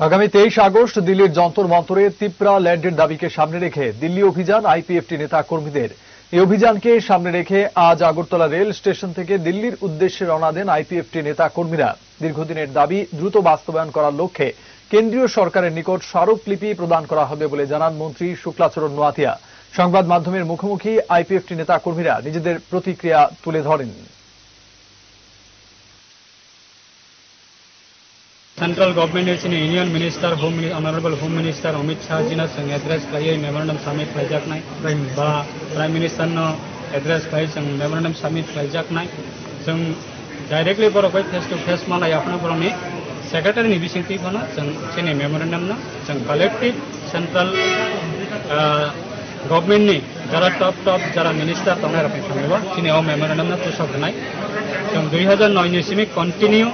আগামী তেইশ আগস্ট দিল্লির যন্তর মন্তরে তিপ্রা ল্যান্ডের দাবিকে সামনে রেখে দিল্লি অভিযান আইপিএফটি নেতা কর্মীদের। এই অভিযানকে সামনে রেখে আজ আগরতলা রেল স্টেশন থেকে দিল্লির উদ্দেশ্যে রওনা দেন আইপিএফটি নেতা কর্মীরা। দীর্ঘদিনের দাবি, দ্রুত বাস্তবায়ন করার লক্ষ্যে কেন্দ্রীয় সরকারের নিকট স্মারকলিপি প্রদান করা হবে বলে জানান মন্ত্রী শুক্লাচরণ নোয়াতিয়া। সংবাদ মাধ্যমের মুখোমুখি আইপিএফটি নেতা কর্মীরা নিজেদের প্রতিক্রিয়া তুলে ধরেন। Central government is in Union Minister, Home Honorable Home Minister Amit Shahજીના સંગ એડ્રેસ કરીએ મેમોરેન્ડમ સમિટ ફ્લાઇજાક નહીં બા પ્રાઇમ મિનિસ્ટરનો એડ્રેસ કરી સંગ મેમોરેન્ડમ સમિટ ફ્લાઇજાક નહીં સંગ ડાયરેક્ટલી બરોબર ફેસ ટુ ફેસ માં લઈ આપણે બરોબર સેક્રેટરીની વિશેષિકોનો સંગ છે ને મેમોરેન્ડમનો સંગ કલેક્ટિવ સેન્ટ્રલ ગવર્મેન્ટની જરા ટપ ટપ જરા મિનિસ્ટર તમારા પૈસા મેળવા છે ને મેમોરેન્ડમના પુસ્તક નહીં સંગ 2009 ની સિમે કન્ટિન્યુ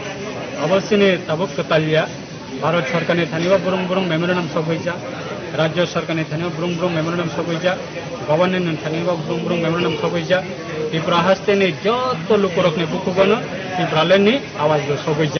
અવશ્યને તબક તાલ્યા ભારત સરકારને ધન્યવાદ બુરમ બુરમ મેમોરેન્ડમ સભોઈચા રાજ્ય સરકારને ધન્યવાદ બુરમ બુરમ મેમોરેન્ડમ સભોઈચા ગવર્નરને ધન્યવાદ બુરમ બુરમ મેમોરેન્ડમ સભોઈચા ત્રિપુરા હસ્તેને જતો લોકો રખને બુકુગન ત્રિપુરાલેનની આવાજ સભોઈચા